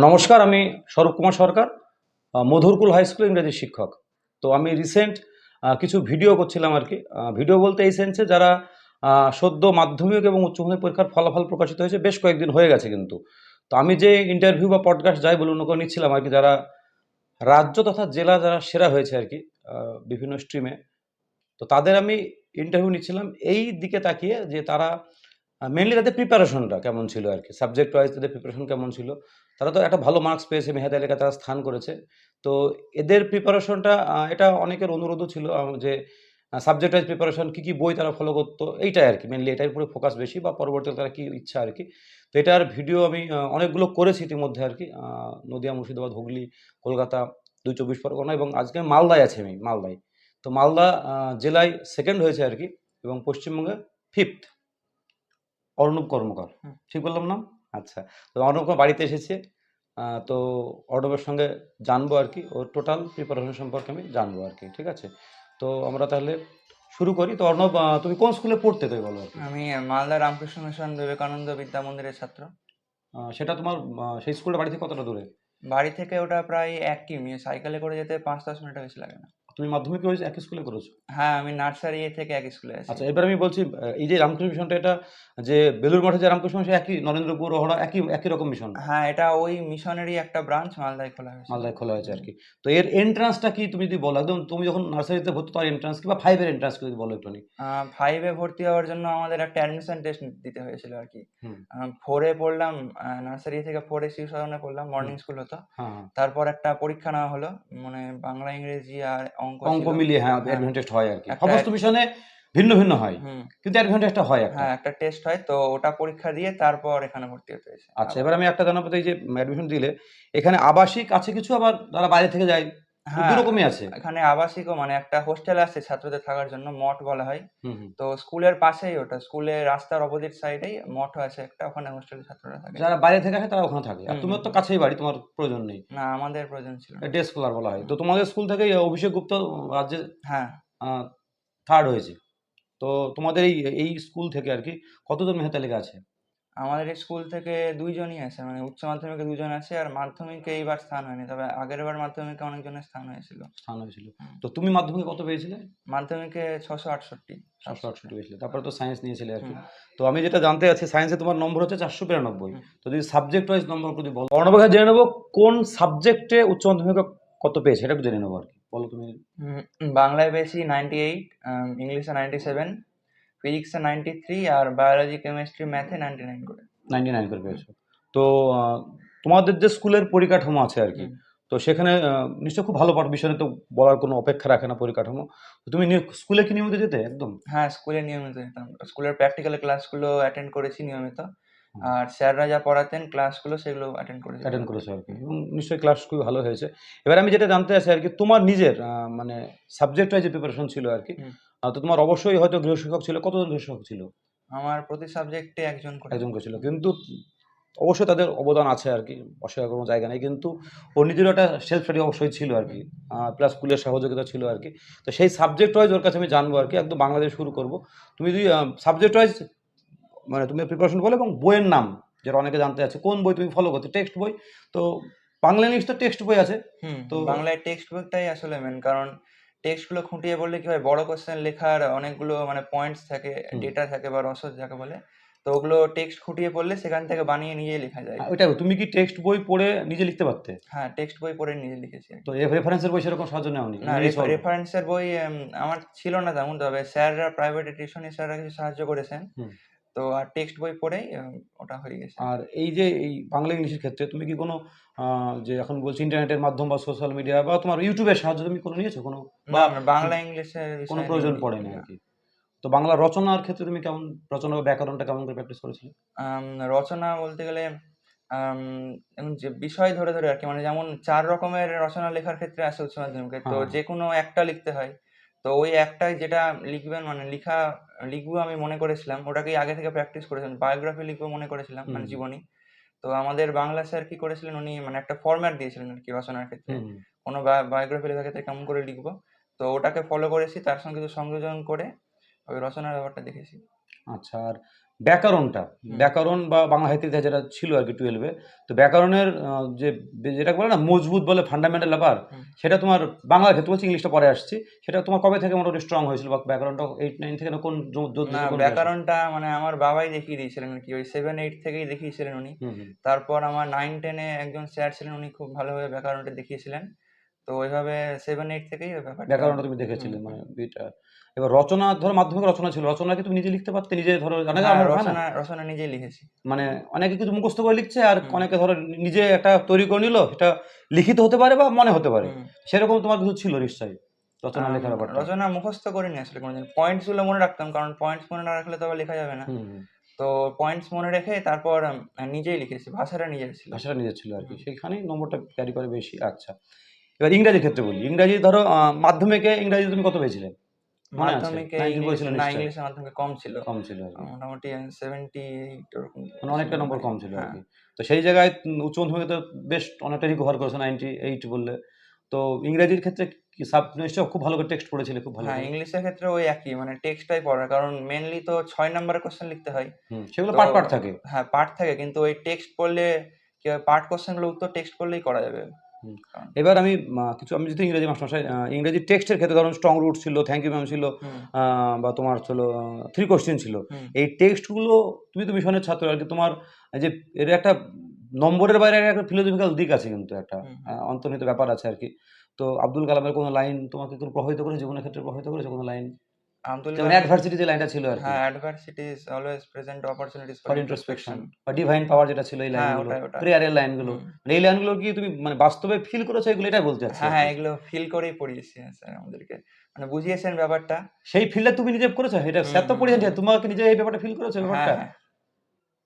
নমস্কার, আমি Swarup Kumar Sarkar Madhurkul high school ইংরেজি শিক্ষক। তো আমি রিসেন্ট কিছু ভিডিও করছিলাম আর কি। ভিডিও বলতে এই সেন্সে যারা সদ্য মাধ্যমিক এবং উচ্চ মাধ্যমিক পরীক্ষার ফলাফল প্রকাশিত হয়েছে, বেশ কয়েকদিন হয়ে গেছে কিন্তু। তো আমি যে ইন্টারভিউ বা পডকাস্ট যাই বলুন ওকে নিচ্ছিলাম আর কি, যারা রাজ্য তথা জেলা যারা সেরা হয়েছে আর কি বিভিন্ন স্ট্রিমে তো তাদের আমি ইন্টারভিউ নিচ্ছিলাম। এই দিকে তাকিয়ে যে তারা মেনলি তাদের প্রিপারেশনটা কেমন ছিল আর কি সাবজেক্ট ওয়াইজ তাদের প্রিপারেশন কেমন ছিল তারা তো একটা ভালো মার্কস পেয়েছে মেহাদ এলাকায় তারা স্থান করেছে। তো এদের প্রিপারেশনটা এটা অনেকের অনুরোধও ছিল যে সাবজেক্ট ওয়াইজ প্রিপারেশন কী কী বই তারা ফলো করতো এইটাই আর কি মেনলি এটার উপরে ফোকাস বেশি বা পরবর্তীতে তারা কী ইচ্ছা আর কি তো এটার ভিডিও আমি অনেকগুলো করেছি ইতিমধ্যে আর কি নদিয়া মুর্শিদাবাদ হুগলি কলকাতা দুই চব্বিশ পরগনা এবং আজকে মালদায় আছে আমি মালদায়। তো মালদা জেলায় সেকেন্ড হয়েছে আর কি এবং পশ্চিমবঙ্গে ফিফথ অর্ণব কর্মকার। ঠিক বললাম না? আচ্ছা তো অর্ণব বাড়িতে এসেছে। তো অর্ণবের সঙ্গে জানব আর কি। ওর টোটাল প্রিপারেশন সম্পর্কে আমি জানব আর কি ঠিক আছে? তো আমরা তাহলে শুরু করি। তো অর্ণব তুমি কোন স্কুলে পড়তে তাই বলো? আমি মালদা রামকৃষ্ণ মিশন বিবেকানন্দ বিদ্যা মন্দিরের ছাত্র। সেটা তোমার সেই স্কুলটা বাড়ি থেকে কতটা দূরে? বাড়ি থেকে ওটা প্রায় এক কিমি। সাইকেলে করে যেতে পাঁচ দশ মিনিট বেশি লাগে না। তুমি মাধ্যমিক হয়েছে একই স্কুলে করেছ? হ্যাঁ আমি নার্সারি থেকে এক স্কুলে আছি। আচ্ছা এবার আমি বলছি এই যে রামকৃষ্ণ মিশনটা এটা যে বেলুর মাঠে যে রামকৃষ্ণ মিশন একই নরেন্দ্রপুর ওহরা একই একই রকম মিশন? হ্যাঁ এটা ওই মিশনেরই একটা ব্রাঞ্চ মালদায় খোলা হয়েছে। মালদায় খোলা হয়েছে আর কি তো এর এন্ট্রান্সটা কি তুমি যদি বলো একদম তুমি যখন নার্সারিতে ভর্তি তার এন্ট্রান্স কি বা ফাইভের এন্ট্রান্স যদি বলো একটু ফাইভে ভর্তি হওয়ার জন্য আমাদের একটা অ্যাডমিশন টেস্ট দিতে হয়েছিল আর কি। ফোরে পড়লাম নার্সারি থেকে ফোরে শিশু সদনে পড়লাম মর্নিং স্কুল হতো। হ্যাঁ হ্যাঁ। তারপর একটা পরীক্ষা নেওয়া হলো মানে বাংলা ইংরেজি আর অঙ্ক অঙ্ক মিলিয়ে হ্যাঁ। অ্যাডভান্টেজ হয় আর কি। সমস্ত মিশনে ভিন্ন ভিন্ন হয়। কিন্তু অ্যাডভান্টেজটা হয় একটা। হ্যাঁ একটা টেস্ট হয় তো ওটা পরীক্ষা দিয়ে তারপর এখানে ভর্তি হতে হয়েছে। আচ্ছা এবার আমি একটা জানাব এই যে অ্যাডমিশন দিলে এখানে আবাসিক আছে কিছু আবার যারা বাইরে থেকে যায়? হ্যাঁ দু আছে? এখানে আবাসিকও মানে একটা হোস্টেল আছে ছাত্রদের থাকার জন্য মঠ বলা হয়। তো স্কুলের পাশেই ওটা স্কুলের রাস্তার অপোজিট সাইডেই মঠ আছে একটা ওখানে হোস্টেলে ছাত্ররা থাকে। যারা বাইরে থেকে আসে তারা ওখানে থাকে। আর তোমার তো কাছেই বাড়ি তোমার প্রয়োজন নেই। না আমাদের প্রয়োজন ছিল। ডে স্কলার বলা হয়। তো তোমাদের স্কুল থেকে অভিষেক গুপ্ত রাজ্যে হ্যাঁ। থার্ড হয়েছে। তো তোমাদের এই এই স্কুল থেকে আর কি কতজন মেহতা লেগে আছে? আমাদের স্কুল থেকে দুইজনই আছে মানে উচ্চ মাধ্যমিকে দুজন আছে আর মাধ্যমিকে এইবার স্থান হয়নি তবে আগের বার মাধ্যমিকে অনেকজনের স্থান হয়েছিল। স্থান হয়েছিল। তো তুমি মাধ্যমিকে কত পেয়েছিলে? মাধ্যমিকে ছশো আটষট্টি। সাতশো আটষট্টি পেয়েছিলে। তারপরে তো সায়েন্স নিয়েছিলে আর কি। তো আমি যেটা জানতে চাচ্ছি সায়েন্সে তোমার নম্বর হচ্ছে চারশো বিরানব্বই। তো যদি সাবজেক্ট ওয়াইজ নম্বর যদি বলো অর্ণবাঘা জেনে নেব কোন সাবজেক্টে উচ্চ মাধ্যমিকে কত পেয়েছে এটা একটু জেনে নেব আর কি। বলো তুমি। বাংলায় পেয়েছি নাইনটি এইট ইংলিশে নাইনটি সেভেন ফিজিক্সে নাইনটি থ্রি আর বায়োলজি কেমিস্ট্রি ম্যাথে নাইনটি নাইন করে। নাইনটি নাইন করে পেয়েছ। তো তোমাদের যে স্কুলের পরিকাঠামো আছে আর কি তো সেখানে আহ, নিশ্চয়ই খুব ভালো পাঠ বিষয়ে তো বলার কোনো অপেক্ষা রাখে না পরিকাঠামো। তুমি স্কুলে কি নিয়মিত যেতে একদম? হ্যাঁ স্কুলে নিয়মিত যেতাম। স্কুলের প্র্যাকটিক্যাল ক্লাসগুলো অ্যাটেন্ড করেছি নিয়মিত। আর স্যাররা যা পড়াতেন ক্লাসগুলো সেগুলো অ্যাটেন্ড করেছি। অ্যাটেন্ড করেছ আর কি। এবং নিশ্চয়ই ক্লাস খুবই ভালো হয়েছে। এবার আমি যেটা জানতে চাইছি আর কি তোমার নিজের মানে সাবজেক্ট ওয়াইজ যে প্রিপারেশন ছিল আর কি তো তোমার অবশ্যই হয়তো গৃহশিক্ষক ছিল। কতজন গৃহশিক্ষক ছিল? আমার প্রতি সাবজেক্টে একজন করে। একজন করে ছিল। কিন্তু অবশ্যই তাদের অবদান আছে আর কি। অস্বীকার কোনো জায়গা নেই। কিন্তু ওর নিজেরও একটা সেলফ স্টাডি অবশ্যই ছিল আর কি। প্লাস স্কুলের সহযোগিতা ছিল আর কি। তো সেই সাবজেক্ট ওয়াইজ ওর কাছে আমি জানব আর কি। একদম বাংলাদেশ শুরু করব। তুমি যদি সাবজেক্ট ওয়াইজ মানে তুমি প্রিপারেশন বলো এবং বইয়ের নাম যেটা অনেকে জানতে আছে কোন বই তুমি ফলো করছ টেক্সট বই। তো বাংলা ইংলিশ তো টেক্সট বই আছে। তো বাংলায় টেক্সট বইটাই আসলে মেন কারণ টেক্সটগুলো খুঁটিয়ে পড়লে কি হয় বড় কোশ্চেন লেখার অনেকগুলো মানে পয়েন্টস থাকে ডেটা থাকে বা রসদ যাকে বলে তো ওগুলো টেক্সট খুঁটিয়ে পড়লে সেখান থেকে বানিয়ে নিজেই লেখা যায়। আহ, ওইটা তুমি কি টেক্সট বই পড়ে নিজে লিখতে পারতে? হ্যাঁ টেক্সট বই পড়ে নিজে লিখেছি তো রেফারেন্সের বই সেরকম সাহায্য নেওনি? না? রেফারেন্সের বই আমার ছিল না তেমন তবে স্যাররা প্রাইভেট টিউশনি স্যাররা কিছু সাহায্য করেছেন। তো আর টেক্সট বই পড়েই ওটা হয়ে গেছে। আর এই যে এই বাংলা ইংলিশের ক্ষেত্রে তুমি কি কোনো যে এখন বলছি ইন্টারনেটের মাধ্যম বা সোশ্যাল মিডিয়া বা তোমার ইউটিউবের সাহায্য তুমি কোনো নিয়েছো? কোনো বা বাংলা ইংলিশের কোনো প্রয়োজন। পড়েনি আর কি? তো বাংলা রচনার ক্ষেত্রে তুমি কেমন রচনা বা ব্যাকরণটা কেমন করে প্র্যাকটিস করেছিলে? রচনা বলতে গেলে যে বিষয় ধরে ধরে আর কি মানে যেমন চার রকমের রচনা লেখার ক্ষেত্রে আছে উচ্চ মাধ্যমিকে তো হ্যাঁ। যে কোনো একটা লিখতে হয়। তো ওই একটাই যেটা লিখবেন মানে লিখা লিখব আমি মনে করেছিলাম। ওটাকেই আগে থেকে প্র্যাকটিস করেছিলাম বায়োগ্রাফি লিখব মনে করেছিলাম মানে। জীবনী। তো আমাদের বাংলা স্যার কি করেছিলেন উনি মানে একটা ফরম্যাট দিয়েছিলেন আর কি রচনার ক্ষেত্রে। কোনো বায়োগ্রাফি লেখার ক্ষেত্রে কেমন করে লিখব? তো ওটাকে ফলো করেছি তার সঙ্গে কিছু সংযোজন করে ওই রচনার ব্যাপারটা দেখেছি। আচ্ছা আর ব্যাকরণটা ব্যাকরণ বা বাংলা সাহিত্যিক যেটা ছিল আর কি টুয়েলভে তো ব্যাকরণের যে যেটা বলে না মজবুত বলে ফান্ডামেন্টাল ব্যাপার সেটা তোমার বাংলার ক্ষেত্রে বলছি ইংলিশটা পরে আসছি সেটা তোমার কবে থেকে মোটামুটি স্ট্রং হয়েছিল বা ব্যাকরণটা এইট নাইন থেকে কোন ব্যাকরণটা মানে আমার বাবাই দেখিয়ে দিয়েছিলেন আর কি ওই সেভেন এইট থেকেই দেখিয়েছিলেন উনি। তারপর আমার নাইন টেনে একজন স্যার ছিলেন উনি খুব ভালোভাবে ব্যাকরণটা দেখিয়েছিলেন। তো ওইভাবে সেভেন এইট থেকেই ব্যাকরণটা তুমি দেখেছিলে মানে এটা এবার রচনা ধরো মাধ্যমিক রচনা ছিল রচনা কি তুমি নিজে লিখতে পারতে? নিজে ধরো অনেকে হ্যাঁ, রচনা রচনা নিজেই লিখেছি। মানে অনেকে কিছু মুখস্থ করে লিখছে আর অনেকে ধরো নিজে একটা তৈরি করে নিল সেটা লিখিত হতে পারে বা মনে হতে পারে। সেরকম তোমার কিছু ছিল নিশ্চয়ই রচনা লেখার ব্যাপারটা? রচনা মুখস্থ করিনি আসলে কোনোদিন। পয়েন্টসগুলো মনে রাখতাম কারণ পয়েন্টস মনে না রাখলে তো আবার লেখা যাবে না। তো পয়েন্টস মনে রেখে তারপর নিজেই লিখেছি ভাষাটা নিজের ছিল। ভাষাটা নিজের ছিল আর কি। সেখানেই নম্বরটা ক্যারি করে বেশি আচ্ছা। এবার ইংরাজির ক্ষেত্রে বলি। ইংরাজি ধরো মাধ্যমিকে ইংরাজি তুমি কত পেয়েছিলে? মাধ্যমিকে 90 ইংলিশ বলেছিল না ইংলিশে মাধ্যমিকে কম ছিল। কম ছিল মোটামুটি সেভেন্টি মানে অনেকটা নম্বর কম ছিল আর হ্যাঁ। কি। তো সেই জায়গায় উচ্চ মাধ্যমিকে তো বেশ অনেকটা রিকভার করেছ নাইনটি এইট বললে। তো ইংরাজির ক্ষেত্রে কি সাব নিশ্চয় খুব ভালো করে টেক্সট পড়েছিলে খুব ভালো হ্যাঁ ইংলিশের ক্ষেত্রে ওই একই মানে টেক্সটটাই পড়া কারণ মেনলি তো ছয় নাম্বারের কোশ্চেন লিখতে হয়। সেগুলো পার্ট পার্ট থাকে। হ্যাঁ পার্ট থাকে কিন্তু ওই টেক্সট পড়লে কি হয় পার্ট কোশ্চেনগুলো উত্তর টেক্সট পড়লেই করা যাবে। এবার আমি কিছু আমি যদি ইংরেজি মাস্টারমশাই ইংরেজি টেক্সটের ক্ষেত্রে ধরুন স্ট্রং রুট ছিল থ্যাংক ইউ ম্যাম ছিল বা তোমার ছিল থ্রি কোশ্চেন ছিল। এই টেক্সটগুলো তুমি তো মিশনের ছাত্র আর কি তোমার যে এর একটা নম্বরের বাইরে একটা ফিলোসফিক্যাল দিক আছে কিন্তু একটা অন্তর্নিহিত ব্যাপার আছে আর কি। তো আব্দুল কালামের কোনো লাইন তোমাকে কোনো প্রভাবিত করেছে? জীবনের ক্ষেত্রে প্রভাবিত করেছে কোনো লাইন যেমন অ্যাডভার্সিটি যে লাইনটা ছিল আর হ্যাঁ adversity is always present opportunities for introspection বা ডিভাইন পাওয়ার যেটা ছিল এই লাইনগুলো। প্রেয়ারের লাইনগুলো মানে এই লাইনগুলো কি তুমি মানে বাস্তবে ফিল করেছ এগুলো এটাই বলতে চাচ্ছি হ্যাঁ এগুলো ফিল করেই পড়িয়েছি স্যার আমাদেরকে। মানে বুঝিয়েছেন ব্যাপারটা। সেই ফিলটা তুমি নিজে করেছ? এটা স্যার তো হুম, পড়িয়েছে হুম। তোমাকে নিজে এই ব্যাপারটা ফিল করেছ হ্যাঁ ব্যাপারটা? হ্যাঁ।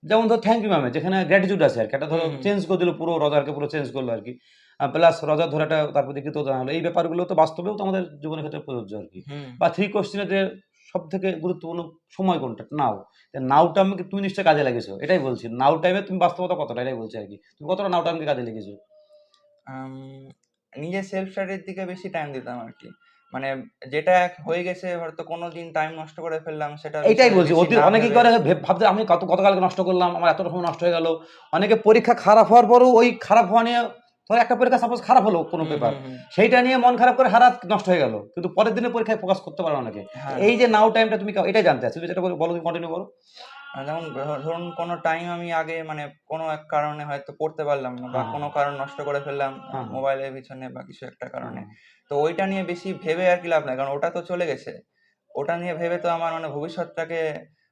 যেমন ধর থ্যাংক ইউ ম্যামে যেখানে গ্র্যাটিটিউড আছে আর কি। একটা ধরো। চেঞ্জ করে দিল পুরো রজারকে পুরো চেঞ্জ করল আর কি। প্লাস রজার ধরাটা তারপর দেখি তো জানালো। এই ব্যাপারগুলো তো বাস্তবেও তো আমাদের জীবনের ক্ষেত্রে প্রযোজ্য আর কি। বা থ্রি কোশ্চেনের যে সব থেকে গুরুত্বপূর্ণ সময় কোনটা? নাও নাওটা আমাকে তুমি নিশ্চয়ই কাজে লাগিয়েছো এটাই বলছি। নাও টাইমে তুমি বাস্তবতা কতটা এটাই বলছি আর কি। তুমি কতটা নাও টাইমকে কাজে লেগেছো? নিজের সেলফ স্টাডির দিকে বেশি টাইম দিতাম আর কি। মানে যেটা হয়ে গেছে হয়তো কোনো দিন টাইম নষ্ট করে ফেললাম সেটা এটাই বলছি অনেকে করে ভাবতে আমি কত গতকালকে নষ্ট করলাম আমার এতটা সময় নষ্ট হয়ে গেল। অনেকে পরীক্ষা খারাপ হওয়ার পরও ওই খারাপ হওয়া নিয়ে ধর একটা পরীক্ষা সাপোজ খারাপ হলো কোনো পেপার। সেইটা নিয়ে মন খারাপ করে হারাত নষ্ট হয়ে গেল কিন্তু পরের দিনের পরীক্ষায় ফোকাস করতে পারো অনেকে হ্যাঁ। এই যে নাও টাইমটা তুমি এটাই জানতে আছো যেটা বলো বলো কন্টিনিউ করো যেমন ধরুন কোনো টাইম আমি আগে মানে কোনো এক কারণে হয়তো পড়তে পারলাম না বা হ্যাঁ। কোনো কারণ নষ্ট করে ফেললাম হ্যাঁ। মোবাইলের পিছনে বা কিছু একটা কারণে তো ওইটা নিয়ে বেশি ভেবে আর কি লাভ নাই কারণ ওটা তো চলে গেছে ওটা নিয়ে ভেবে তো আমার মানে ভবিষ্যৎটাকে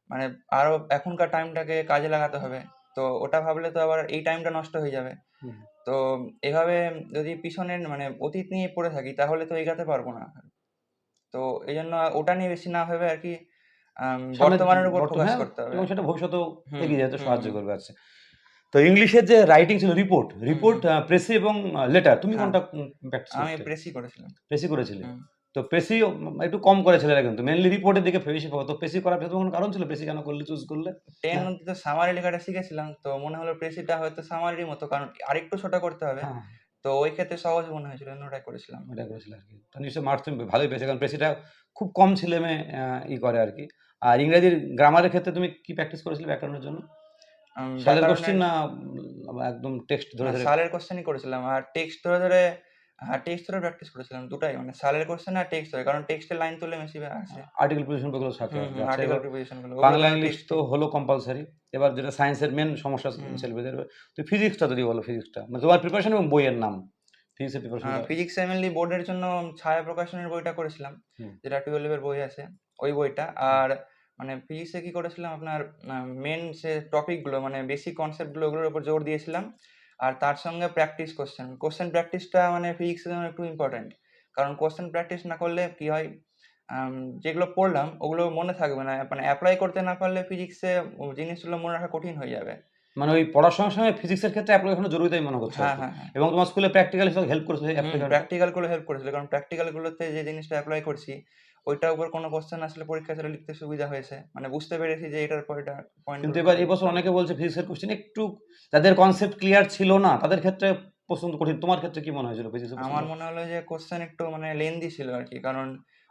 মানে আরও এখনকার টাইমটাকে কাজে লাগাতে হবে তো ওটা ভাবলে তো আবার এই টাইমটা নষ্ট হয়ে যাবে। তো এভাবে যদি পিছনের মানে অতীত নিয়ে পড়ে থাকি তাহলে তো এগাতে পারব না তো এই জন্য ওটা নিয়ে বেশি না ভেবে আর কি বর্তমানের উপর ফোকাস করতে হবে। এবং সেটা ভবিষ্যতেও এগিয়ে যেতে সাহায্য করবে আচ্ছা। তো ইংলিশের যে রাইটিং ছিল রিপোর্ট রিপোর্ট প্রেসি এবং লেটার তুমি হ্যাঁ। কোনটা প্র্যাকটিস আমি প্রেসি করেছিলাম। প্রেসি করেছিলে। তো পেসি একটু কম করে ছেলেরা কিন্তু মেনলি রিপোর্টের দিকে বেশি পাবো তো পেসি করার পেছনে কোনো কারণ ছিল? পেসি কেন করলে চুজ করলে? টেন তো সামারি লেখাটা শিখেছিলাম তো মনে হলো প্রেসিটা হয়তো সামারির মতো কারণ আরেকটু ছোট করতে হবে। হ্যাঁ। তো ওই ক্ষেত্রে সহজ মনে হয়েছিল ওটাই করেছিলাম। ওটা করেছিল আর কি। তো নিশ্চয়ই মার্কস তুমি ভালোই পেয়েছ কারণ পেসিটা খুব কম ছেলে মেয়ে ই করে আর কি। আর ইংরেজির গ্রামারের ক্ষেত্রে তুমি কি প্র্যাকটিস করেছিলে ব্যাকরণের জন্য? সালের কোশ্চেন না একদম টেক্সট ধরে ধরে? সালের কোশ্চেনই করেছিলাম আর টেক্সট ধরে ধরে হ্যাঁ টেক্সট ধরে প্র্যাকটিস করেছিলাম দুটাই মানে সালের কোশ্চেন আর টেক্সট ধরে কারণ টেক্সটের লাইন তুলে বেশি আছে আর্টিকেল পজিশনগুলো। আচ্ছা, আর্টিকেল প্রিপারেশনগুলো বাংলা ইংলিশ তো হলো কম্পালসারি এবার যেটা সায়েন্সের মেন সমস্যা। ছেলেমেয়েদের তো ফিজিক্সটা যদি বলো ফিজিক্সটা মানে তোমার প্রিপারেশন এবং বইয়ের নাম ফিজিক্সের প্রিপারেশন ফিজিক্স এমএলডি বোর্ডের জন্য ছায়া প্রকাশনের বইটা করেছিলাম। যেটা টুয়েলভের বই আছে ওই বইটা আর মানে ফিজিক্সে কি করেছিলাম আপনার মেন সে টপিকগুলো মানে বেসিক কনসেপ্টগুলো ওগুলোর উপর জোর দিয়েছিলাম আর তার সঙ্গে প্র্যাকটিস কোশ্চেন কোশ্চেন প্র্যাকটিসটা মানে ফিজিক্সের জন্য একটু ইম্পর্টেন্ট কারণ কোশ্চেন প্র্যাকটিস না করলে কি হয় যেগুলো পড়লাম ওগুলো মনে থাকবে না। মানে অ্যাপ্লাই করতে না পারলে ফিজিক্সে জিনিসগুলো মনে রাখা কঠিন হয়ে যাবে। মানে ওই পড়াশোনার সঙ্গে ফিজিক্সের ক্ষেত্রে অ্যাপ্লিকেশন জরুরি তাই মনে করছে হ্যাঁ হ্যাঁ হ্যাঁ। এবং তোমার স্কুলে প্র্যাকটিক্যাল হিসেবে হেল্প করেছে অ্যাপ্লিকেশন প্র্যাকটিক্যালগুলো হেল্প করেছিল। কারণ প্র্যাকটিক্যাল গুলোতে যে জিনিসটা অ্যাপ্লাই করছি ওইটার উপর কোনো কোশ্চেন আসলে পরীক্ষা ছেলে লিখতে সুবিধা হয়েছে। মানে বুঝতে পেরেছি যে এটার পর এটা পয়েন্ট কিন্তু এবার এই বছর অনেকে বলছে ফিজিক্সের কোশ্চেন একটু যাদের কনসেপ্ট ক্লিয়ার ছিল না তাদের ক্ষেত্রে পছন্দ কঠিন। তোমার ক্ষেত্রে কি মনে হয়েছিল ফিজিক্সের আমার মনে হলো যে কোশ্চেন একটু মানে লেন্দি ছিল আর কি কারণ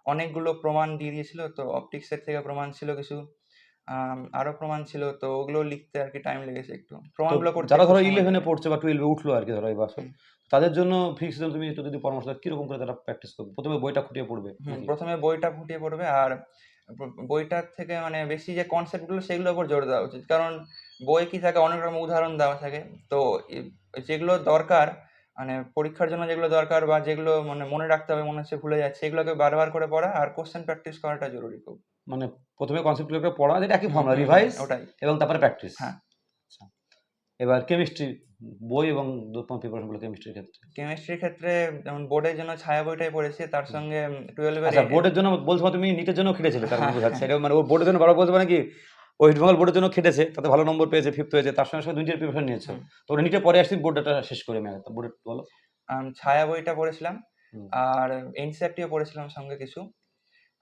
অনেকগুলো প্রমাণ দিয়ে দিয়েছিল তো অপটিক্সের থেকে প্রমাণ ছিল কিছু। আরও প্রমাণ ছিল তো ওগুলো লিখতে আর কি টাইম লেগেছে একটু। প্রমাণগুলো করতে যারা ধরো ইলেভেনে পড়ছে বা টুয়েলভে উঠল আর কি ধরো এই বছর তাদের জন্য ফিক্স তুমি একটু যদি পরামর্শ দাও কীরকম করে তারা প্র্যাকটিস করবে? প্রথমে বইটা খুঁটিয়ে পড়বে প্রথমে বইটা ফুটিয়ে পড়বে আর বইটার থেকে মানে বেশি যে কনসেপ্টগুলো সেগুলোর উপর জোর দেওয়া উচিত। কারণ বই কি থাকে অনেক রকম উদাহরণ দেওয়া থাকে। তো যেগুলো দরকার মানে পরীক্ষার জন্য যেগুলো দরকার বা যেগুলো মানে মনে রাখতে হবে মনে হচ্ছে ভুলে যাচ্ছে সেগুলোকে বারবার করে পড়া আর কোশ্চেন প্র্যাকটিস করাটা জরুরি খুব। মানে প্রথমে কনসেপ্টগুলোকে পড়া যেটা একই ফর্মুলা রিভাইজ ওটাই। এবং তারপরে প্র্যাকটিস হ্যাঁ। আচ্ছা। এবার কেমিস্ট্রি বই এবং প্রিপারেশনগুলো কেমিস্ট্রির ক্ষেত্রে। কেমিস্ট্রির ক্ষেত্রে যেমন বোর্ডের জন্য ছায়া বইটাই পড়েছি তার সঙ্গে টুয়েলভের আচ্ছা বোর্ডের জন্য বলছো তুমি নিটের জন্য খেটেছিলে তার মানে বোঝাচ্ছে। এটা মানে ও বোর্ডের জন্য ভালো বলতে মানে কি ওয়েস্ট বেঙ্গল বোর্ডের জন্য খেটেছে তাতে ভালো নম্বর পেয়েছে ফিফথ হয়েছে তার সঙ্গে সঙ্গে দুইটার প্রিপারেশন নিয়েছো। তো ওটা নিটে পরে আসছি বোর্ডটা শেষ করে আমি বোর্ডের বলো। ছায়া বইটা পড়েছিলাম। আর এনসিআরটিও পড়েছিলাম সঙ্গে কিছু।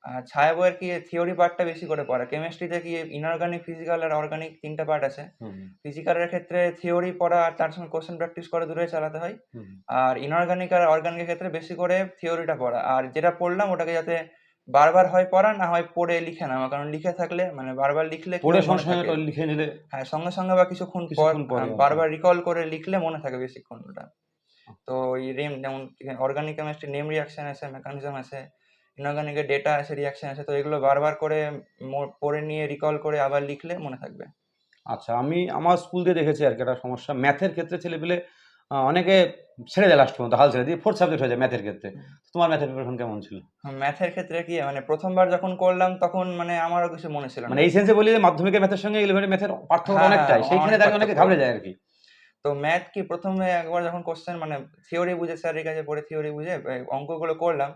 আর ছায়া বইয়ের কি থিওরি পার্টটা বেশি করে পড়া? কেমিস্ট্রিতে কি ইনঅর্গানিক ফিজিক্যাল আর অর্গানিক তিনটা পার্ট আছে? হুম, ফিজিক্যালের ক্ষেত্রে থিওরি পড়া আর তার সঙ্গে কোশ্চেন প্র্যাকটিস করে দূরে চালাতে হয়। হুম, আর ইনঅর্গানিক আর অর্গানিকের ক্ষেত্রে বেশি করে থিওরিটা পড়া। আর যেটা পড়লাম ওটাকে যাতে বারবার হয় পড়া না হয় পড়ে লিখে নেওয়া। কারণ লিখে থাকলে মানে বারবার লিখলে কি পড়ে হয় মনে সঙ্গে সঙ্গে থাকে। ওটা লিখে নিলে হ্যাঁ সঙ্গে সঙ্গে বা কিছুক্ষণ পর কিছুক্ষণ পরে, আহ, হ্যাঁ। বারবার রিকল করে লিখলে মনে থাকে বেশিক্ষণ ওটা। তো এই রেম যেমন অর্গানিক কেমিস্ট্রি নেম রিয়াকশন আছে মেকানিজম আছে ইনঅর্গানিকের ডেটা আছে রিয়াকশন আছে তো এগুলো বারবার করে পড়ে নিয়ে রিকল করে আবার লিখলে মনে থাকবে। আচ্ছা আমি আমার স্কুল দিয়ে দেখেছি আর কি একটা সমস্যা। ম্যাথের ক্ষেত্রে ছেলেপেলে অনেকে ছেড়ে দেয় লাস্ট পর্যন্ত হাল ছেড়ে দিয়ে ফোর্থ সাবজেক্ট হয়ে যায় ম্যাথের ক্ষেত্রে। তোমার ম্যাথের প্রিপারেশন কেমন ছিল? ম্যাথের ক্ষেত্রে কি মানে প্রথমবার যখন করলাম তখন মানে আমারও কিছু মনে ছিল মানে এই সেন্সে বলি যে মাধ্যমিকের ম্যাথের সঙ্গে ইলেভেনের ম্যাথের পার্থক্য হ্যাঁ, অনেকটাই। হ্যাঁ, সেইখানে অনেক দাঁড়িয়ে অনেকে। ঘাবড়ে যায় আর কি। তো ম্যাথ কি প্রথমে একবার যখন কোশ্চেন মানে থিওরি বুঝে স্যারের কাছে পড়ে থিওরি বুঝে অঙ্কগুলো করলাম।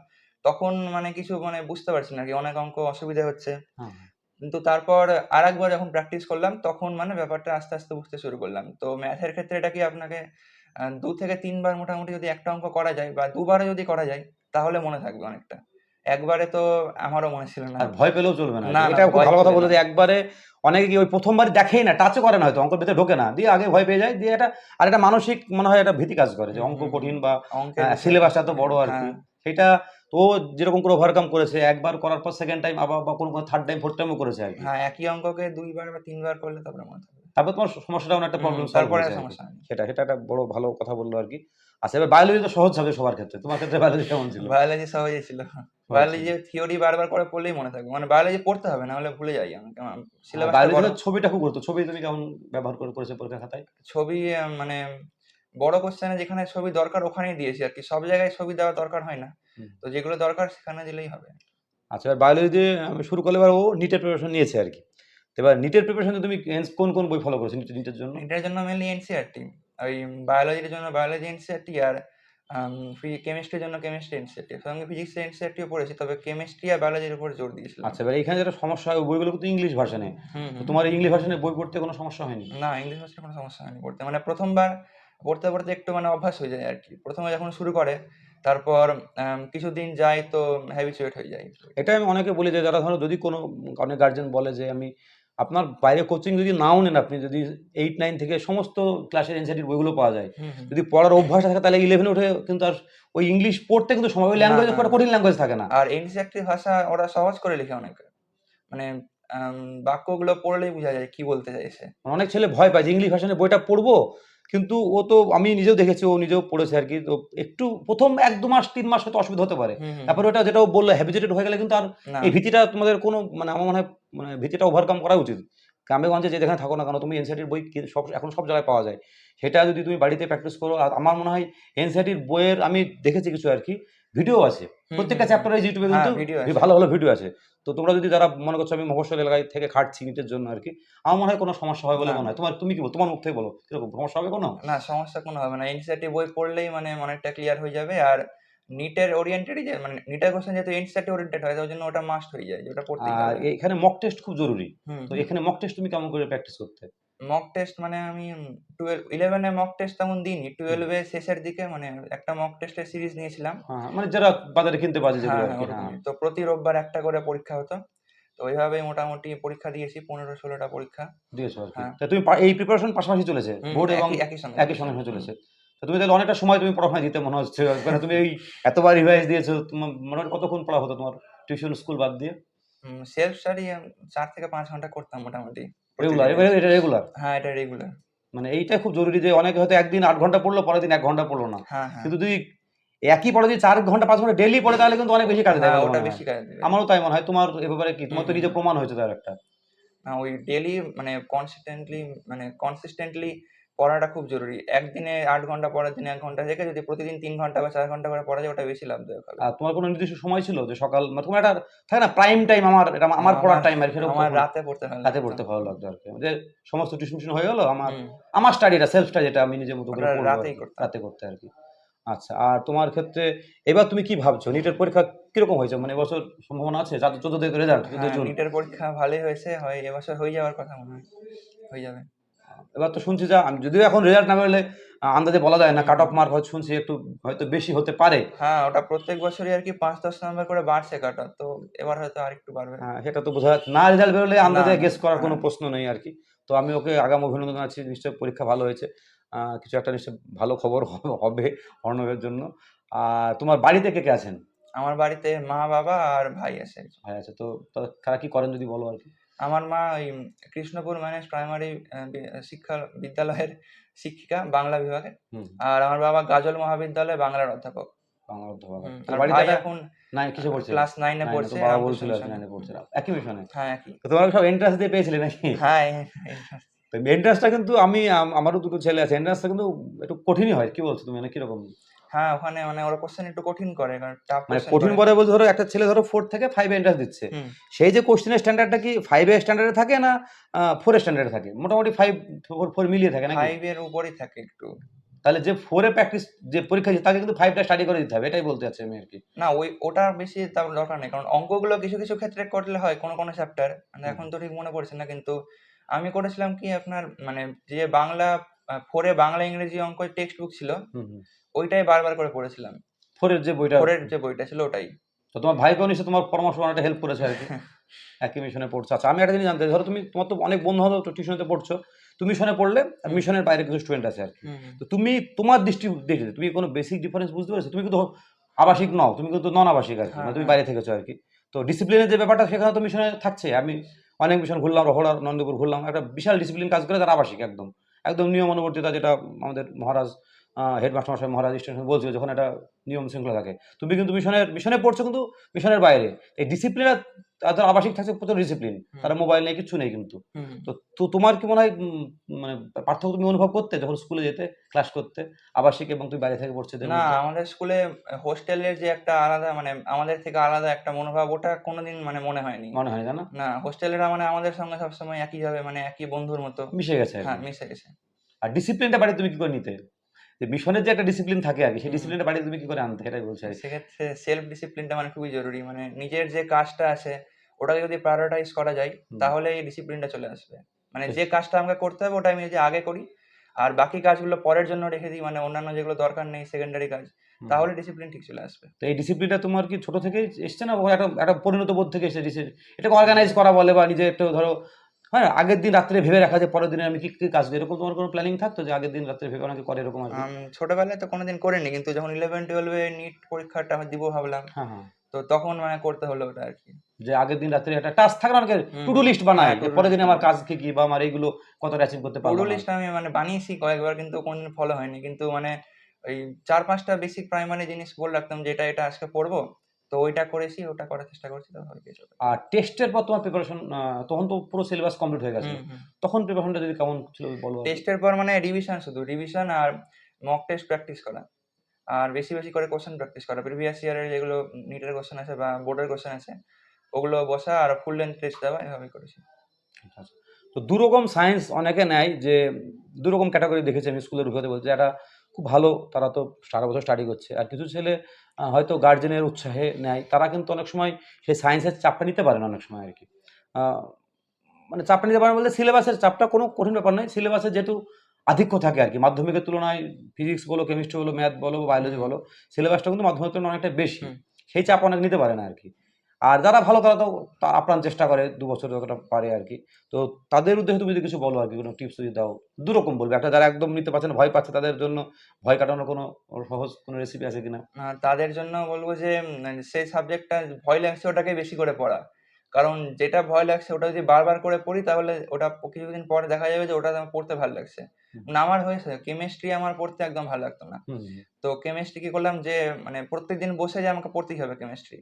তখন মানে কিছু মানে বুঝতে পারছি না কি অনেক অঙ্ক অসুবিধা হচ্ছে। হ্যাঁ। কিন্তু তারপর আরেকবার যখন প্র্যাকটিস করলাম তখন মানে ব্যাপারটা আস্তে আস্তে বুঝতে শুরু করলাম। তো ম্যাথের ক্ষেত্রে এটা কি আপনাকে দু থেকে তিনবার মোটামুটি যদি একটা অঙ্ক করা যায় বা দুবারে যদি করা যায় তাহলে মনে থাকবে অনেকটা। একবারে তো আমারও মনে ছিল না। ভয় পেলেও চলবে না। এটা খুব ভালো কথা বলে একবারে অনেকে কি ওই প্রথমবার দেখেই না টাচও করে না হয়তো অঙ্কের ভিতরে ঢোকে না। দিয়ে আগে ভয় পেয়ে যায় দিয়ে এটা আর এটা মানসিক মনে হয় একটা ভীতি কাজ করে যে অঙ্ক কঠিন বা সিলেবাসটা তো বড় আর কি। হ্যাঁ, সেটা তো যেরকম করে ওভারকাম করেছে একবার করার পর সেকেন্ড টাইম আবার বা কোনো থার্ড টাইম ফোর্থ টাইমও করেছে আর হ্যাঁ একই অঙ্ককে দুইবার বা তিনবার করলে তারপরে মনে থাকবে। তারপর তোমার সমস্যাটা একটা প্রবলেম তারপরে। সমস্যা সেটা সেটা একটা বড় ভালো কথা বলল আর কি। আচ্ছা এবার বায়োলজি তো সহজ হবে সবার ক্ষেত্রে। তোমার ক্ষেত্রে বায়োলজি কেমন ছিল? বায়োলজি সহজই ছিল। বায়োলজি থিওরি বারবার করে পড়লেই মনে থাকবে। মানে বায়োলজি পড়তে হবে না হলে ভুলে যাই আমি। সিলেবাস বায়োলজির ছবিটা খুব গুরুত্ব। ছবি তুমি কেমন ব্যবহার করে করেছ পরীক্ষা খাতায়? ছবি মানে বড় কোশ্চেনে যেখানে ছবি দরকার ওখানেই দিয়েছি আর কি। সব জায়গায় ছবি দেওয়া দরকার হয় না। তো যেগুলো দরকার সেখানে দিলেই হবে। আচ্ছা এবার বায়োলজি দিয়ে আমি শুরু করলে এবার ও নিটের প্রিপারেশন নিয়েছে আর কি। তো এবার নিটের প্রিপারেশন তুমি কোন কোন বই ফলো করেছ? নিটের জন্য? এটার জন্য মেনলি এনসিআরটি ওই বায়োলজির জন্য বায়োলজি এনসিআরটি আর কেমিস্ট্রির জন্য কেমিস্ট্রি এনসিআরটি সঙ্গে ফিজিক্স এনসিআরটিও পড়েছি তবে কেমিস্ট্রি আর বায়োলজির উপর জোর দিয়েছিলাম। আচ্ছা এবার এখানে যেটা সমস্যা হয় ওই বইগুলো কিন্তু ইংলিশ ভার্সনে। তো তোমার ইংলিশ ভার্সনে বই পড়তে কোনো সমস্যা হয়নি? না ইংলিশ ভাষায় কোনো সমস্যা হয়নি পড়তে। মানে প্রথমবার পড়তে পড়তে একটু মানে অভ্যাস হয়ে যায় আর কি। প্রথমে যখন শুরু করে তারপর কিছুদিন যায় তো হ্যাবিচুয়েট হয়ে যায়। এটা আমি অনেকে বলি যে যারা ধরো যদি কোনো অনেক গার্জেন বলে যে আমি আপনার বাইরে কোচিং যদি নাও নেন আপনি যদি এইট নাইন থেকে সমস্ত ক্লাসের এনসিআরটির বইগুলো পাওয়া যায়। যদি পড়ার অভ্যাস থাকে তাহলে ইলেভেন উঠে কিন্তু আর ওই ইংলিশ পড়তে কিন্তু সময় ল্যাঙ্গুয়েজ কঠিন ল্যাঙ্গুয়েজ থাকে না। আর এনসিআরটি ভাষা ওরা সহজ করে লিখে অনেক। মানে বাক্যগুলো পড়লেই বোঝা যায় কি বলতে চাইছে। অনেক ছেলে ভয় পায় যে ইংলিশ ভার্সনে বইটা পড়ব? কিন্তু ও তো আমি নিজেও দেখেছি ও নিজেও পড়েছে আর কি। তো একটু প্রথম এক দু মাস তিন মাস হয়তো অসুবিধা হতে পারে। তারপরে ওটা যেটা ও বলল হ্যাবিটেটেড হয়ে গেলে কিন্তু আর এই ভীতিটা তোমাদের কোনো মানে আমার মনে হয় মানে ভীতিটা ওভারকাম করা উচিত। গ্রামে গঞ্জে যে যেখানে থাকো না কেন তুমি এনসিআরটির বই কি- সব এখন সব জায়গায় পাওয়া যায়। সেটা যদি তুমি বাড়িতে প্র্যাকটিস করো আর আমার মনে হয় এনসিআরটির বইয়ের আমি দেখেছি কিছু আর কি। ভিডিও আছে। প্রত্যেকটা চ্যাপ্টারে ইউটিউবে কিন্তু ভালো ভালো ভিডিও আছে। তো তোমরা যদি যারা মনে করছ আমি মফস্বল এলাকায় থেকে খাটছি নিটের জন্য আর কি আমার মনে হয় কোনো সমস্যা হয় বলে মনে হয়। তোমার তুমি কি বলো? তোমার মুখ থেকে বলো। কীরকম? সমস্যা হবে কোনো? না সমস্যা কোনো হবে না। এনসিআরটি বই পড়লেই মানে অনেকটা ক্লিয়ার হয়ে যাবে। আর নিটের ওরিয়েন্টেডই যে মানে নিটের কোশ্চেন যেহেতু এনসিআরটি ওরিয়েন্টেড হয় তার জন্য ওটা মাস্ট হয়ে যায় যে ওটা পড়তেই আর এখানে মক টেস্ট খুব জরুরি। তো এখানে মক টেস্ট তুমি কেমন করে প্র্যাকটিস করতে? মক টেস্ট মানে আমি টুয়েলভ ইলেভেনে মক টেস্ট তেমন দিইনি। টুয়েলভে শেষের দিকে মানে একটা মক টেস্টের সিরিজ নিয়েছিলাম। হ্যাঁ মানে যারা বাজারে কিনতে পারছে হ্যাঁ হ্যাঁ হ্যাঁ। তো প্রতি রোববার একটা করে পরীক্ষা হতো। তো ওইভাবেই মোটামুটি পরীক্ষা দিয়েছি পনেরো ষোলোটা পরীক্ষা। দিয়েছ আর কি। হ্যাঁ। তা তুমি এই প্রিপারেশন পাশাপাশি চলেছে? বোর্ড এবং একই সঙ্গে একই সঙ্গে চলেছে। তো তুমি তাহলে অনেকটা সময় তুমি পড়াশোনা দিতে মনে হচ্ছে। মানে তুমি এই এতবার রিভাইজ দিয়েছ তোমার মনে হয় কতক্ষণ পড়া হতো তোমার? টিউশন স্কুল বাদ দিয়ে? সেলফ স্টাডি চার থেকে পাঁচ ঘণ্টা করতাম মোটামুটি। রেগুলার। এটা রেগুলার হ্যাঁ এটা রেগুলার মানে এইটা খুব জরুরি যে অনেকে হয়তো একদিন আট ঘণ্টা পড়ল পরের দিন এক ঘণ্টা পড়ল না। হ্যাঁ হ্যাঁ। কিন্তু তুই একই পড়ে যদি চার ঘণ্টা পাঁচ ঘণ্টা ডেলি পড়ে তাহলে কিন্তু অনেক বেশি কাজে দেয় হ্যাঁ, ওটা বেশি কাজে দেবে। আমারও তাই মনে হয়। তোমার এ ব্যাপারে কি? তোমার তো নিজের নিজে প্রমাণ হয়েছে তার একটা। না ওই ডেলি মানে কনসিস্টেন্টলি মানে কনসিস্টেন্টলি পড়াটা খুব জরুরি। একদিনে আট ঘণ্টা পরের দিনে এক ঘণ্টা থেকে যদি প্রতিদিন তিন ঘণ্টা বা চার ঘণ্টা করে পড়া যায় ওটা বেশি লাভদায়ক হবে। আর তোমার কোনো নির্দিষ্ট সময় ছিল যে সকাল মানে তোমার একটা থাকে না প্রাইম টাইম আমার এটা আমার পড়ার টাইম আর কি এরকম আমার রাতে পড়তে ভালো রাতে পড়তে ভালো লাগতো আর কি। যে সমস্ত টিউশন হয়ে গেলো আমার আমার স্টাডিটা সেলফ স্টাডি যেটা আমি নিজের মতো করে রাতেই কি, করতাম। রাতে করতে আর কি। আচ্ছা আর তোমার ক্ষেত্রে এবার তুমি কি ভাবছ? নিটের পরীক্ষা কীরকম হয়েছে? মানে এবছর সম্ভাবনা আছে? যাতে চোদ্দ থেকে রেজাল্ট নিটের পরীক্ষা ভালোই হয়েছে হয় এবছর হয়ে যাওয়ার কথা মনে হয়। হয়ে যাবে। এবার তো শুনছি যা আমি যদিও এখন রেজাল্ট না বেরোলে আন্দাজে বলা যায় না কাট অফ মার্ক হয়তো শুনছি একটু হয়তো বেশি হতে পারে। হ্যাঁ ওটা প্রত্যেক বছরই আর কি পাঁচ দশ নাম্বার করে বাড়ছে কাটা তো এবার হয়তো আরেকটু বাড়বে। হ্যাঁ, সেটা তো বোঝা যাচ্ছে। না রেজাল্ট বেরোলে আন্দাজে গেস করার কোনো। প্রশ্ন নেই আর কি। তো আমি ওকে আগাম অভিনন্দন জানাচ্ছি নিশ্চয়ই পরীক্ষা ভালো হয়েছে। কিছু একটা নিশ্চয় ভালো খবর হবে- হবে অর্ণবের জন্য। আর তোমার বাড়িতে কে কে আছেন? আমার বাড়িতে মা বাবা আর ভাই আছে। ভাই আছে তো তারা কি করেন যদি বলো আর কি। আমার মা ওই কৃষ্ণপুর মানে প্রাইমারি শিক্ষা বিদ্যালয়ের শিক্ষিকা বাংলা বিভাগে আর আমার বাবা গাজল মহাবিদ্যালয়ে বাংলার অধ্যাপক। এন্ট্রান্সটা কিন্তু আমি আমারও দুটো ছেলে আছে এন্ট্রান্সটা কিন্তু একটু কঠিনই হয় কি বলছো তুমি? মানে কীরকম? হ্যাঁ ওখানে মানে ওরা কোশ্চেন একটু কঠিন করে কারণ মানে কঠিন বলে বলতে ধরো একটা ছেলে ধরো ফোর থেকে ফাইভ এন্ট্রান্স দিচ্ছে। হুম। সেই যে কোশ্চেনের স্ট্যান্ডার্ডটা কি ফাইভের স্ট্যান্ডার্ডে থাকে না ফোরের স্ট্যান্ডার্ডে থাকে? মোটামুটি ফাইভ ফোর ফোর মিলিয়ে থাকে নাকি? ফাইভ এর উপরই থাকে একটু। তাহলে যে ফোরে প্র্যাকটিস যে পরীক্ষা দিচ্ছে তাকে কিন্তু ফাইভটা স্টাডি করে দিতে হবে এটাই বলতে চাচ্ছি আমি আর কি। না ওই ওটা বেশি তার দরকার নেই কারণ অঙ্কগুলো কিছু কিছু ক্ষেত্রে করলে হয় কোনো কোনো চ্যাপ্টার মানে এখন তো ঠিক মনে পড়ছে না কিন্তু আমি করেছিলাম কি আপনার মানে যে বাংলা ফোরে বাংলা ইংরেজি অঙ্ক টেক্সট বুক ছিল হুম হুম। ওইটাই বারবার করে পড়েছিলাম। ফোরের যে বইটা ফোরের যে বইটা ছিল ওটাই। তো তোমার ভাইকেও নিশ্চয় তোমার পরামর্শ অনেকটা হেল্প করেছে আর কি। একই মিশনে পড়ছো। আচ্ছা আমি একটা জিনিস জানতে ধরো তুমি তোমার তো অনেক বন্ধু বান্ধব টিউশনে পড়ছো। তুমি মিশনে পড়লে মিশনের বাইরে কিছু স্টুডেন্ট আছে আর কি। তো তুমি তোমার দৃষ্টি দেখে তুমি কোনো বেসিক ডিফারেন্স বুঝতে পারছ? তুমি কিন্তু আবাসিক নও তুমি কিন্তু নন আবাসিক আর কি। হ্যাঁ, মানে তুমি হ্যাঁ। বাইরে থেকেছো আর কি। তো ডিসিপ্লিনের যে ব্যাপারটা সেখানে তো মিশনে থাকছে। আমি অনেক মিশন ঘুরলাম রহড়া নন্দপুর ঘুরলাম। একটা বিশাল ডিসিপ্লিন কাজ করে তারা আবাসিক একদম। একদম নিয়ম অনুবর্তিতা যেটা আমাদের মহারাজ হেডমাস্টার মশাই মহারাজ স্টেশন বলছিল যখন একটা নিয়ম শৃঙ্খলা থাকে। তুমি কিন্তু মিশনের মিশনে পড়ছো কিন্তু মিশনের বাইরে। এই ডিসিপ্লিনটা তাদের আবাসিক থাকছে প্রচুর ডিসিপ্লিন তারা মোবাইল নেই কিছু নেই কিন্তু। তো তোমার কি মনে হয় মানে পার্থক্য তুমি অনুভব করতে যখন স্কুলে যেতে ক্লাস করতে আবাসিক এবং তুমি বাইরে থেকে পড়ছো না আমাদের স্কুলে হোস্টেলের যে একটা আলাদা মানে আমাদের থেকে আলাদা একটা মনোভাব ওটা কোনোদিন মানে মনে হয়নি। মনে হয় না? না হোস্টেলেরা মানে আমাদের সঙ্গে সবসময় একই ভাবে মানে একই বন্ধুর মতো। মিশে গেছে হ্যাঁ মিশে গেছে। আর ডিসিপ্লিনটা বাড়ি তুমি কি করে নিতে? যে মিশনের যে একটা ডিসিপ্লিন থাকে কি সেই। ডিসিপ্লিনটা বাড়ি তুমি কি করে আনতে এটাই বলছি সেক্ষেত্রে সেলফ ডিসিপ্লিনটা মানে খুবই জরুরি মানে নিজের যে কাজটা আছে ওটাকে যদি প্রায়োরিটাইজ করা যায় তাহলে এই ডিসিপ্লিনটা চলে আসবে। মানে যে কাজটা আমাকে করতে হবে ওটা আমি যে আগে করি আর বাকি কাজগুলো পরের জন্য রেখে দিই মানে অন্যান্য যেগুলো দরকার নেই সেকেন্ডারি কাজ তাহলে ডিসিপ্লিন ঠিক চলে আসবে। তো এই ডিসিপ্লিনটা তোমার কি ছোট থেকে এসছে না একটা একটা পরিণত বোধ থেকে এসেছে? ডিসি- এটাকে অর্গানাইজ করা বলে বা নিজে একটু ধরো হ্যাঁ আগের দিন রাত্রে ভেবে রাখা যে পরের দিনে আমি কি কি কাজ এরকম তোমার কোনো প্ল্যানিং থাকতো যে আগের দিন রাত্রে ভেবে অনেকে করে এরকম আর কি? ছোটবেলায় তো কোনোদিন করিনি কিন্তু যখন ইলেভেন টুয়েলভে নিট পরীক্ষাটা দিব ভাবলাম। হ্যাঁ হ্যাঁ। তো তখন মানে করতে হলো ওটা আর কি। যে আগের দিন রাত্রে একটা টাস্ক থাকে না অনেকের হুম, টু ডু লিস্ট বানায় হ্যাঁ, যে to-do পরের দিনে আমার কাজ কি কি বা আমার এইগুলো কতটা অ্যাচিভ করতে পারব না। লিস্ট আমি মানে বানিয়েছি কয়েকবার কিন্তু কোনদিন ফলো হয়নি। কিন্তু মানে ওই চার পাঁচটা বেসিক প্রাইমারি জিনিস বলে রাখতাম যেটা এটা আজকে পড়ব তো ওইটা করেছি ওটা করার চেষ্টা করছি তো গেছে আর টেস্টের পর তোমার প্রিপারেশন তখন তো পুরো সিলেবাস কমপ্লিট হয়ে গেছে। তখন প্রিপারেশনটা যদি কেমন ছিল বলো? টেস্টের পর মানে রিভিশন শুধু রিভিশন আর মক টেস্ট প্র্যাকটিস করা। আর বেশি বেশি করে কোশ্চেন প্র্যাকটিস করা। প্রিভিয়াস ইয়ারের যেগুলো নিটের কোশ্চেন আছে বা বোর্ডের কোশ্চেন আছে ওগুলো বসা আর ফুল লেন্থ টেস্ট দেওয়া এভাবে করেছি। আচ্ছা, আচ্ছা। তো দুরকম সায়েন্স অনেকে নেয় যে দুরকম ক্যাটাগরি দেখেছি আমি স্কুলের ঢুকাতে বলছি একটা খুব ভালো তারা তো সারা বছর স্টাডি করছে। আর কিছু ছেলে হয়তো গার্জেনের উৎসাহে নেয়। তারা কিন্তু অনেক সময় সেই সায়েন্সের চাপটা নিতে পারে না অনেক সময় আর কি। মানে চাপটা নিতে পারে না বলতে সিলেবাসের চাপটা কোনো কঠিন ব্যাপার নয়। সিলেবাসে যেহেতু আধিক্য থাকে আর কি। মাধ্যমিকের তুলনায় ফিজিক্স বলো কেমিস্ট্রি বলো ম্যাথ বলো বায়োলজি বলো সিলেবাসটা কিন্তু মাধ্যমিকের তুলনায় অনেকটা বেশি। সেই চাপ অনেক নিতে পারে না আর কি। আর যারা ভালো তারা তো আপ্রাণ চেষ্টা করে দু বছর যতটা পারে আর কি। তো তাদের উদ্দেশ্যে তুমি যদি কিছু বলো আর কি, কোনো টিপস যদি দাও দুরকম বলবে। একটা যারা একদম নিতে পারছে না, ভয় পাচ্ছে, তাদের জন্য ভয় কাটানোর কোনো সহজ কোনো রেসিপি আছে কিনা? তাদের জন্য বলব যে সেই সাবজেক্টটা ভয় লাগছে ওটাকে বেশি করে পড়া। কারণ যেটা ভয় লাগছে, ওটা যদি বারবার করে পড়ি, তাহলে ওটা কিছুদিন পরে দেখা যাবে যে, ওটা আমার পড়তে ভালো লাগছে। আমার হয়েছে কেমিস্ট্রি আমার পড়তে একদম ভালো লাগতো না। তো কেমিস্ট্রি কি করলাম যে মানে প্রত্যেকদিন বসে যে আমাকে পড়তেই হবে কেমিস্ট্রি।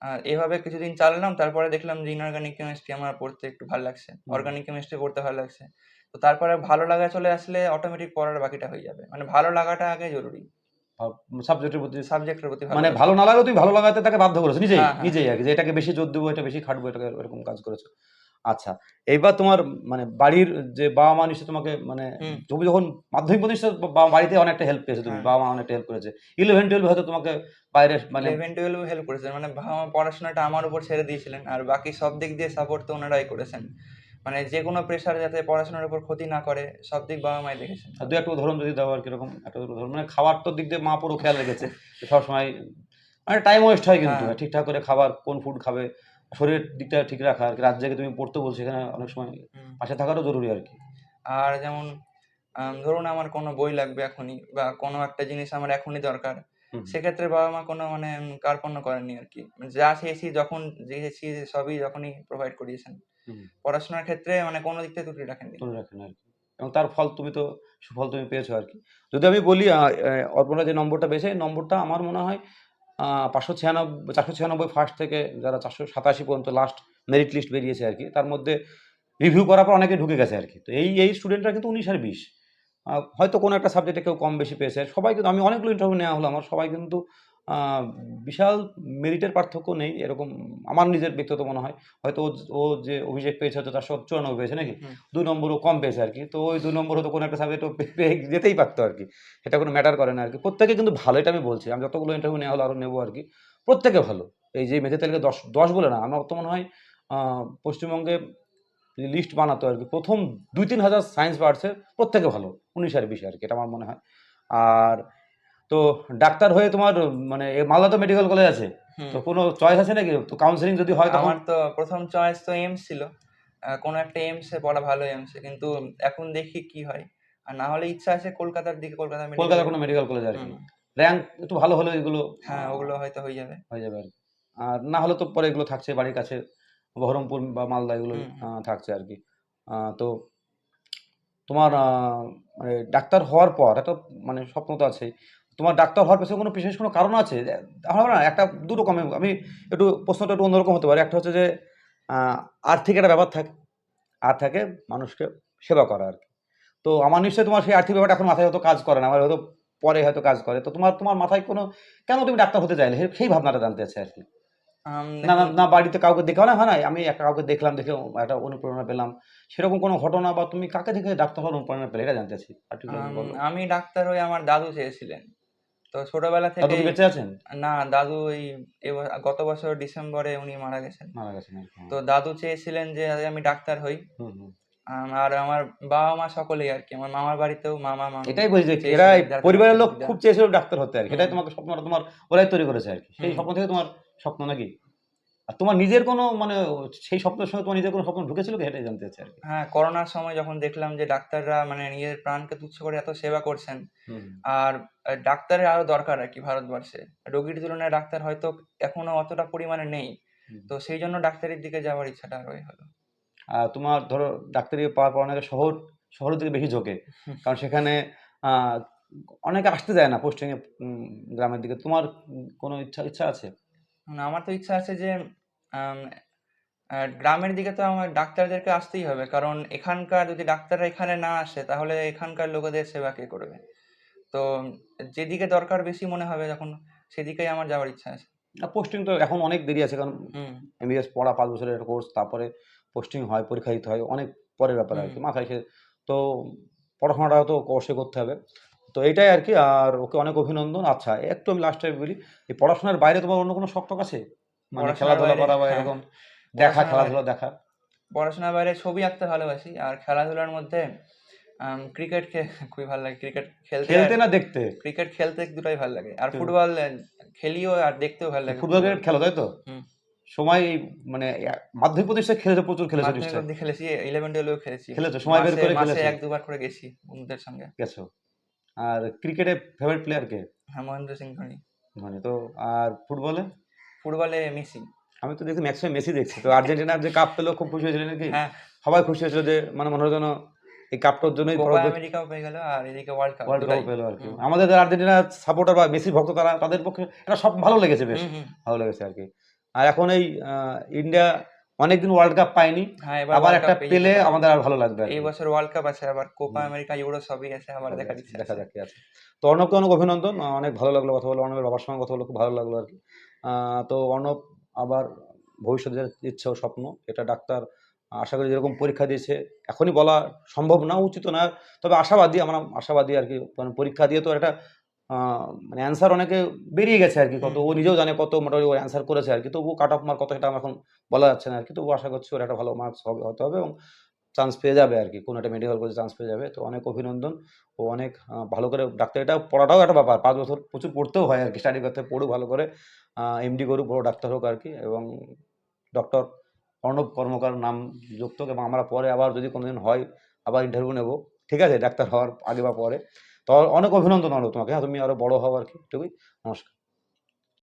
আর এভাবে কিছুদিন চালালাম তারপরে দেখলাম যে ইনঅর্গানিক কেমিস্ট্রি আমার পড়তে একটু ভালো লাগছে। অর্গানিক কেমিস্ট্রি পড়তে ভালো লাগছে। তো তারপরে ভালো লাগা চলে আসলে অটোমেটিক পড়ার বাকিটা হয়ে যাবে। মানে ভালো লাগাটা আগে জরুরি। সাবজেক্টের প্রতি সাবজেক্টের প্রতি মানে ভালো না লাগলেও তুমি ভালো লাগাতে তাকে বাধ্য করেছ নিজেই হ্যাঁ, হ্যাঁ। নিজেই আর যে এটাকে বেশি জোর দেবো এটা বেশি খাটবো এটাকে এরকম কাজ করেছ। আচ্ছা এইবার তোমার মানে বাড়ির যে বাবা মা নিশ্চয় তোমাকে মানে তুমি যখন মাধ্যমিক প্রতিষ্ঠা বাড়িতে অনেকটা হেল্প পেয়েছ তুমি হ্যাঁ। বাবা মা অনেকটা হেল্প করেছে ইলেভেন টুয়েলভ হয়তো তোমাকে বাইরে মানে ইলেভেন টুয়েলভ হেল্প করেছেন মানে বাবা মা পড়াশোনাটা আমার উপর ছেড়ে দিয়েছিলেন আর বাকি সব দিক দিয়ে সাপোর্ট তো ওনারাই করেছেন মানে যে কোনো প্রেশার যাতে পড়াশোনার উপর ক্ষতি না করে সব দিক বাবা মাই দেখেছেন দু একটা উদাহরণ যদি দাও আর কীরকম একটা উদাহরণ মানে খাবার তো দিক দিয়ে মা পুরো খেয়াল রেখেছে সবসময় মানে টাইম ওয়েস্ট হয় কিন্তু হ্যাঁ। ঠিকঠাক করে খাবার কোন ফুড খাবে শরীরের দিকটা ঠিক রাখা আর কি। রাত জেগে তুমি পড়তে বলছো সেখানে অনেক সময় পাশে থাকারও জরুরি আর কি। আর যেমন ধরুন আমার কোনো বই লাগবে এখনই বা কোনো একটা জিনিস আমার এখনই দরকার সেক্ষেত্রে বাবা মা কোনো মানে কার্পণ্য করেননি আর কি। যা চেয়েছি যখন চেয়েছি সবই যখনই প্রোভাইড করিয়েছেন। পড়াশোনার ক্ষেত্রে মানে কোনো দিক থেকে ত্রুটি রাখেননি। তুলে রাখেন আর কি। এবং তার ফল তুমি তো সুফল তুমি পেয়েছ আর কি। যদি আমি বলি অর্পণা যে নম্বরটা পেয়েছে নম্বরটা আমার মনে হয় পাঁচশো ছিয়ানব্বই, চারশো ছিয়ানব্বই ফার্স্ট থেকে যারা চারশো সাতাশি পর্যন্ত লাস্ট মেরিট লিস্ট বেরিয়েছে আর কি, তার মধ্যে রিভিউ করার পর অনেকে ঢুকে গেছে আর কি। তো এই এই স্টুডেন্টরা কিন্তু উনিশ আর বিশ। হয়তো কোনো একটা সাবজেক্টে কেউ কম বেশি পেয়েছে। সবাই কিন্তু, আমি অনেকগুলো ইন্টারভিউ নেওয়া হলো, আমার সবাই কিন্তু বিশাল মেরিটের পার্থক্য নেই এরকম আমার নিজের ব্যক্তিগত মনে হয়। হয়তো ও যে অভিষেক পেয়েছে হয়তো চারশো চুরানব্বই পেয়েছে নাকি। দুই নম্বরও কম পেয়েছে আর কি তো ওই দুই নম্বর হয়তো কোনো একটা সাবজেক্ট পেয়ে যেতেই পারতো আর কি সেটা কোনো ম্যাটার করে না আর কি প্রত্যেকে কিন্তু ভালো এটা আমি বলছি। আমি যতগুলো ইন্টারভিউ নেওয়া হলো আরও নেব আর কি প্রত্যেকে ভালো। এই যে মেধে তালিকা দশ দশ বলে না আমার তো মনে হয় পশ্চিমবঙ্গে লিস্ট বানাতো আর কি প্রথম দুই তিন হাজার সায়েন্স আর্টসের প্রত্যেকে ভালো। উনিশ আর বিশ আর কি এটা আমার মনে হয়। আর তো ডাক্তার হয়ে তোমার মানে মালদা তো মেডিকেল কলেজ আছে। তো কোনো চয়েস আছে নাকি? তো কাউন্সিলিং যদি হয় তখন? আমার তো প্রথম চয়েস তো এমস ছিল। কোনো একটা এমসে পড়া ভালো এমসে কিন্তু এখন দেখি কি হয়। আর না হলে ইচ্ছা আছে কলকাতার দিকে কলকাতা কলকাতার এ। কোনো মেডিকেল কলেজ আর কি। র্যাঙ্ক একটু ভালো হলে এগুলো হ্যাঁ ওগুলো হয়তো হয়ে যাবে। হয়ে যাবে আর আর না হলে তো পরে এগুলো থাকছে বাড়ির কাছে বহরমপুর বা মালদা এগুলো থাকছে আর কি। আহ, তো তোমার আহ, মানে ডাক্তার হওয়ার পর একটা মানে স্বপ্ন তো আছে তোমার ডাক্তার হওয়ার পেছনে কোনো বিশেষ কোনো কারণ আছে? আমার না একটা দু রকমের আমি একটু প্রশ্নটা একটু অন্যরকম হতে পারে। একটা হচ্ছে যে আর্থিক একটা ব্যাপার থাকে। আর থাকে মানুষকে সেবা করা আর কি। তো আমার নিশ্চয়ই তোমার সেই আর্থিক ব্যাপারটা এখন মাথায় হয়তো কাজ করে না। আমার হয়তো পরে হয়তো কাজ করে। তো তোমার তোমার মাথায় কোনো কেন তুমি ডাক্তার হতে চাইলে? সেই- সেই ভাবনাটা জানতে চাই আর কি। না না বাড়িতে কাউকে দেখে না হয় না? আমি একটা কাউকে দেখলাম দেখে একটা অনুপ্রেরণা পেলাম। সেরকম কোনো ঘটনা বা তুমি কাকে দেখে ডাক্তার হওয়ার অনুপ্রেরণা পেলে? এটা জানতে চাই আমি ডাক্তার হয়ে আমার দাদু চেয়েছিলেন। তো ছোটবেলা থেকে বেঁচে আছেন? না দাদু ওই গত বছর ডিসেম্বরে উনি মারা গেছেন। মারা গেছেন তো দাদু চেয়েছিলেন যে আমি ডাক্তার হই। আর আমার বাবা মা সকলেই আর কি আমার মামার বাড়িতেও মামা মামা এটাই বলছি এরা পরিবারের লোক খুব চেয়েছিল ডাক্তার হতে আর কি। এটাই। তোমাকে স্বপ্নটা তোমার ওরাই তৈরি করেছে আর কি। সেই স্বপ্ন থেকে তোমার স্বপ্ন নাকি? আর তোমার নিজের কোনো মানে সেই স্বপ্নের সঙ্গে তোমার নিজের কোনো স্বপ্ন ঢুকেছিল কি? এটাই জানতে আর কি। হ্যাঁ করোনার সময় যখন দেখলাম যে ডাক্তাররা মানে নিজের প্রাণকে তুচ্ছ করে এত সেবা করছেন আর ডাক্তারের আরও দরকার আর কি ভারতবর্ষে। রোগীর তুলনায় ডাক্তার হয়তো এখনও অতটা পরিমাণে নেই। তো সেই জন্য ডাক্তারের দিকে যাওয়ার ইচ্ছাটা আরোই হলো। আর তোমার ধরো ডাক্তারি পাওয়ার পর অনেকে শহর শহরের দিকে বেশি ঝোঁকে। কারণ সেখানে অনেকে আসতে দেয় না পোস্টিংয়ে গ্রামের দিকে। তোমার কোনো ইচ্ছা ইচ্ছা আছে? মানে আমার তো ইচ্ছা আছে যে গ্রামের দিকে তো আমার ডাক্তারদেরকে আসতেই হবে। কারণ এখানকার যদি ডাক্তাররা এখানে না আসে তাহলে এখানকার লোকেদের সেবা কে করবে? তো যেদিকে দরকার বেশি মনে হবে যখন সেদিকেই আমার যাওয়ার ইচ্ছা আছে। পোস্টিং তো এখন অনেক দেরি আছে কারণ হুম। এমবিবিএস পড়া পাঁচ বছরের কোর্স তারপরে পোস্টিং হয় পরীক্ষা দিতে হয় অনেক পরের ব্যাপার আর কি। মাথায় সে তো পড়াশোনাটা তো অবশ্যই করতে হবে। তো এটাই আর কি আর ওকে অনেক অভিনন্দন। আচ্ছা একটু আমি লাস্ট টাইম বলি এই পড়াশোনার বাইরে তোমার অন্য কোনো শখ টক আছে? মানে খেলাধুলা করা বা হ্যাঁ। এরকম দেখা খেলাধুলা দেখা। পড়াশোনার বাইরে ছবি আঁকতে ভালোবাসি আর খেলাধুলার মধ্যে ক্রিকেট খুবই ভালো লাগে। ক্রিকেট খেলতে খেলতে না দেখতে? ক্রিকেট খেলতে দুটাই ভালো লাগে। আর ফুটবল খেলিও আর দেখতেও ভালো লাগে। ফুটবল ক্রিকেট খেলো তাই তো? সময় মানে মাধ্যমিক প্রতিষ্ঠায় খেলেছে প্রচুর খেলেছে নিশ্চয়ই। খেলেছি ইলেভেন টুয়েলভেও খেলেছি। খেলেছো, সময় বের করে খেলেছো। এক দুবার করে গেছি বন্ধুদের সঙ্গে। গেছো? আর ক্রিকেটে ফেভারিট প্লেয়ার কে? হ্যাঁ মহেন্দ্র সিং ধোনি। মানে তো। আর ফুটবলে ফুটবলে মেসি। আমি তো দেখছি ম্যাক্সিমাম মেসি দেখছি। তো আর্জেন্টিনার যে কাপ পেল খুব খুশি হয়েছিল নাকি? হ্যাঁ। সবাই খুশি হয়েছিল যে মানে মনে হয় যেন এই কাপটার জন্যই আমেরিকাও পেয়ে গেল আর এদিকে ওয়ার্ল্ড কাপ ওয়ার্ল্ড কাপ। পেল আর কি। আমাদের যারা আর্জেন্টিনার সাপোর্টার বা মেসি ভক্ত তারা তাদের পক্ষে এটা সব ভালো লেগেছে বেশ। ভালো লেগেছে আর কি। আর এখন এই ইন্ডিয়া অনেকদিন ওয়ার্ল্ড কাপ পায়নি। হ্যাঁ আবার একটা পেলে আমাদের আর ভালো লাগবে এই বছর ওয়ার্ল্ড কাপ আছে আবার কোপা। আমেরিকা ইউরো সবই আছে আবার দেখা দিচ্ছে দেখা কি আছে। তো অর্ণবকে অনেক অভিনন্দন অনেক ভালো লাগল কথা বলে অনেক বাবার সঙ্গে কথা বলে খুব ভালো লাগল আর কি। তো অর্ণব আবার ভবিষ্যতের ইচ্ছে ও স্বপ্ন এটা ডাক্তার আশা করি যেরকম পরীক্ষা দিয়েছে এখনই বলা সম্ভব না উচিত না তবে আশাবাদী আমরা আশাবাদী আর কি মানে পরীক্ষা দিয়ে তো একটা মানে অ্যান্সার অনেকে বেরিয়ে গেছে আর কি কত ও নিজেও জানে কত মোটামুটি ও অ্যান্সার করেছে আর কি তবু কাট অফ মার্ক কত সেটা আমার এখন বলা যাচ্ছে না আর কি তবু আশা করছি ওর একটা ভালো মার্কস হবে হতে হবে এবং চান্স পেয়ে যাবে আর কি। কোনো একটা মেডিকেল কলেজে চান্স পেয়ে যাবে। তো অনেক অভিনন্দন ও অনেক ভালো করে ডাক্তার এটা পড়াটাও একটা ব্যাপার। পাঁচ বছর প্রচুর পড়তেও হয় আর কি। স্টাডি করতে পড়ুক ভালো করে। এমডি করুক, বড় ডাক্তার হোক আর কি। এবং ডক্টর অর্ণব কর্মকার নাম যুক্ত এবং আমরা পরে আবার যদি কোনোদিন হয়, আবার ইন্টারভিউ নেব। ঠিক আছে, ডাক্তার হওয়ার আগে বা পরে। তো অনেক অভিনন্দন অর্ণব তোমাকে। হ্যাঁ তুমি আরও বড় হও আর কি। এটুকুই নমস্কার।